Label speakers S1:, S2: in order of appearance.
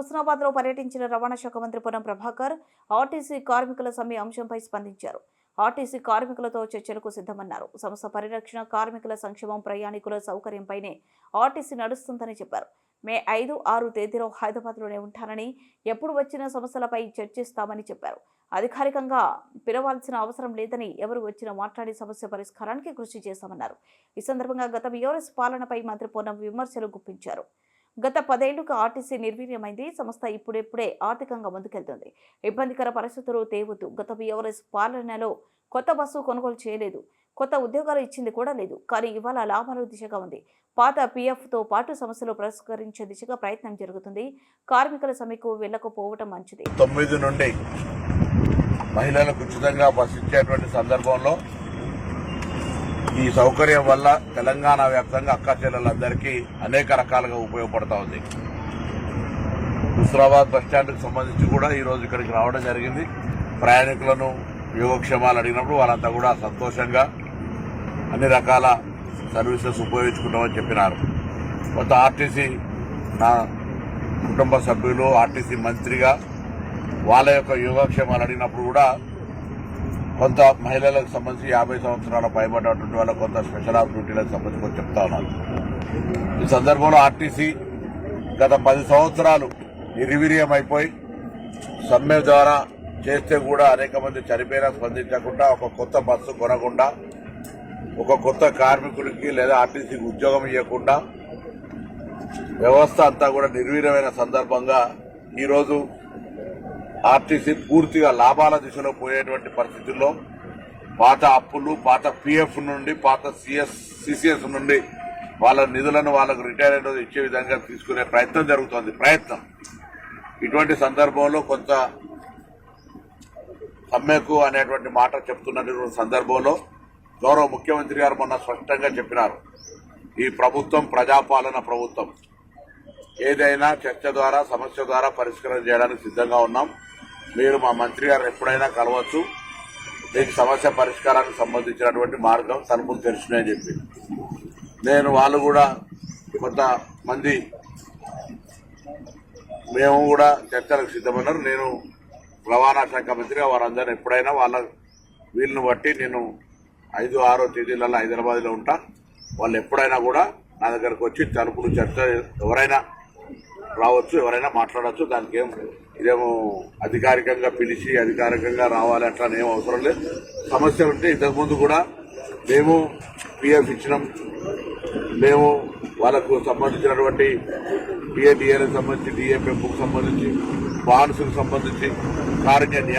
S1: హుస్నాబాద్లో పర్యటించిన రవాణా శాఖ మంత్రి పొన్నం ప్రభాకర్ ఆర్టీసీ కార్మికుల సమ్మె అంశంపై స్పందించారు. ఆర్టీసీ కార్మికులతో చర్చలకు సిద్ధమన్నారు. సంస్థ పరిరక్షణ కార్మికుల సంక్షేమం ప్రయాణికుల సౌకర్యంపైనే ఆర్టీసీ నడుస్తుందని చెప్పారు. మే ఐదు ఆరు తేదీలో హైదరాబాద్లోనే ఉంటానని ఎప్పుడు వచ్చిన సమస్యలపై చర్చిస్తామని చెప్పారు. అధికారికంగా పిలవాల్సిన అవసరం లేదని ఎవరు వచ్చినా మాట్లాడి సమస్య పరిష్కారానికి కృషి చేశామన్నారు ఈ సందర్భంగా గత బీఆర్ఎస్ పాలనపై మంత్రి పొన్నం విమర్శలు గుప్పించారు. గత పదేళ్ళుగా ఆర్టీసీ నిర్వీర్యమైంది. సంస్థ ఇప్పుడిప్పుడే ఆర్థికంగా ముందుకెళ్తుంది. ఇబ్బందికర పరిస్థితులు తేవద్దు. గత బీఆర్ఎస్ పాలనలో కొత్త బస్సు కొనుగోలు చేయలేదు. కొత్త ఉద్యోగాలు ఇచ్చింది కూడా లేదు. కానీ ఇవాళ లాభాలు దిశగా ఉంది. పాత పీఎఫ్తో పాటు సమస్యలు పరిష్కరించే దిశగా ప్రయత్నం జరుగుతుంది. కార్మికుల సమ్మెకు వెళ్ళకపోవటం మంచిది.
S2: తొమ్మిది నుండి మహిళలకు ఉచితంగా బస్సు ఇచ్చేటువంటి సందర్భంలో ఈ సౌకర్యం వల్ల తెలంగాణ వ్యాప్తంగా అక్క చెల్లెలందరికీ అనేక రకాలుగా ఉపయోగపడతా ఉంది. హుస్రాబాద్ బస్టాండ్కి సంబంధించి కూడా ఈ రోజు ఇక్కడికి రావడం జరిగింది. ప్రయాణికులను యోగక్షేమాలు అడిగినప్పుడు వాళ్ళంతా కూడా సంతోషంగా అన్ని రకాల సర్వీసెస్ ఉపయోగించుకుంటామని చెప్పినారు. కొంత ఆర్టీసీ నా కుటుంబ సభ్యులు ఆర్టీసీ మంత్రిగా వాళ్ళ యొక్క యోగక్షేమాలు అడిగినప్పుడు కూడా కొంత మహిళలకు సంబంధించి యాభై సంవత్సరాల పైబడినటువంటి వాళ్ళ కొంత స్పెషల్ ఆఫ్ డ్యూటీలకు సంబంధించి కొంచెం చెప్తా ఉన్నాను. ఈ సందర్భంలో ఆర్టీసీ గత పది సంవత్సరాలు నిర్వీర్యం అయిపోయి సమ్మె ద్వారా చేస్తే కూడా అనేక మంది చనిపోయినా స్పందించకుండా ఒక కొత్త బస్సు కొనకుండా ఒక కొత్త కార్మికుడికి లేదా ఆర్టీసీకి ఉద్యోగం ఇవ్వకుండా వ్యవస్థ అంతా కూడా నిర్వీర్యమైన సందర్భంగా ఈరోజు ఆర్టీసీ పూర్తిగా లాభాల దిశలో పోయేటువంటి పరిస్థితుల్లో పాత అప్పులు పాత పిఎఫ్ నుండి పాత సిఎస్ సిసిఎస్ నుండి వాళ్ళ నిధులను వాళ్ళకు రిటైర్మెంట్ ఇచ్చే విధంగా తీసుకునే ప్రయత్నం జరుగుతోంది. ప్రయత్నం. ఇటువంటి సందర్భంలో కొంత సమ్మెకు అనేటువంటి మాట చెప్తున్నటువంటి సందర్భంలో గౌరవ ముఖ్యమంత్రి గారు మొన్న స్పష్టంగా చెప్పినారు. ఈ ప్రభుత్వం ప్రజాపాలన ప్రభుత్వం. ఏదైనా చర్చ ద్వారా సమస్య ద్వారా పరిష్కారం చేయడానికి సిద్ధంగా ఉన్నాం. మీరు మా మంత్రి గారు ఎప్పుడైనా కలవచ్చు. దీనికి సమస్య పరిష్కారానికి సంబంధించినటువంటి మార్గం తలుపులు తెరుచున్నాయని చెప్పి. నేను వాళ్ళు కూడా కొంతమంది మేము కూడా చర్చలకు సిద్ధమన్నారు. నేను రవాణా శాఖ మంత్రిగా వారందరూ ఎప్పుడైనా వాళ్ళ వీళ్ళని బట్టి నేను ఐదు ఆరో తేదీలలో హైదరాబాద్లో ఉంటా. వాళ్ళు ఎప్పుడైనా కూడా నా దగ్గరకు వచ్చి తలుపులు చర్చ ఎవరైనా రావచ్చు ఎవరైనా మాట్లాడవచ్చు దానికి ఏం ఇదేమో అధికారికంగా పిలిచి అధికారికంగా రావాలి అట్లా ఏం అవసరం లేదు. సమస్య ఉంటే ఇంతకుముందు కూడా మేము పిఎఫ్ ఇచ్చినాం. మేము వాళ్ళకు సంబంధించినటువంటి డిఏడిఏలకు సంబంధించి డిఏ పెంపుకు సంబంధించి బాన్సుకు సంబంధించి కారుణ్య